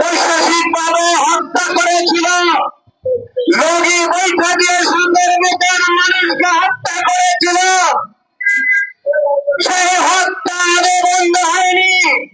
বৈশ্বাসিকভাবে হত্যা করেছিল। রোগী বৈঠকের সুন্দর মতন মানুষকে হত্যা করেছিল। সেই হত্যা আগে বন্ধ হয়নি।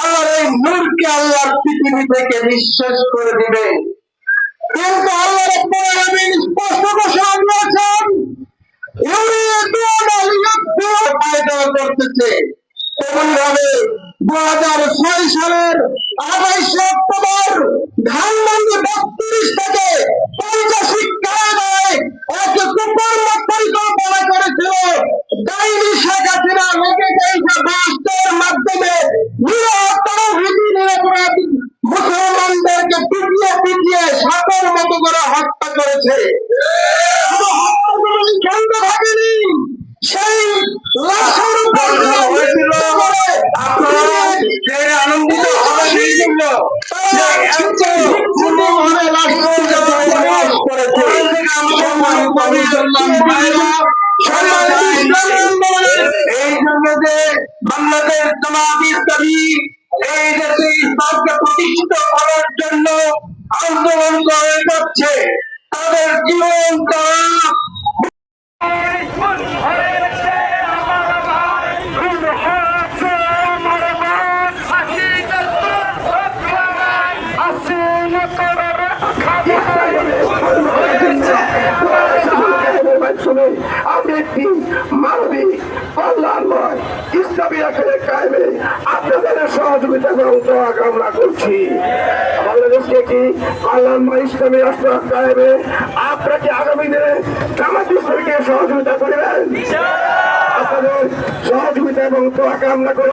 আল্লাহর এই নূরকে আল্লাহর পৃথিবী থেকে নিঃশেষ করে দিবে। কিন্তু আল্লাহ স্পষ্ট ঘোষণা দিয়েছেন ইউরিদুনা লিয়াকফুরু ফায়দা করতেছে। তেমনি ভাবে 2006 সালের 28 আন্দোলনের এই যে প্রতিষ্ঠিত করার জন্য আন্দোলন করে যাচ্ছে তাদের জীবন তারা মাধ্যমে আমি একটি মানবিক কল্যাণময় ইসলামী আকারে কায়েমে আপনাদের সহযোগিতা দোয়া কামনা করছি। কি আল্লাহ ইসলামী রাষ্ট্র কায়েমে। আপনাকে আগামী দিনে জামাত ইসলামীকে সহযোগিতা করবেন। আপনাদের সহযোগিতা এবং তো করে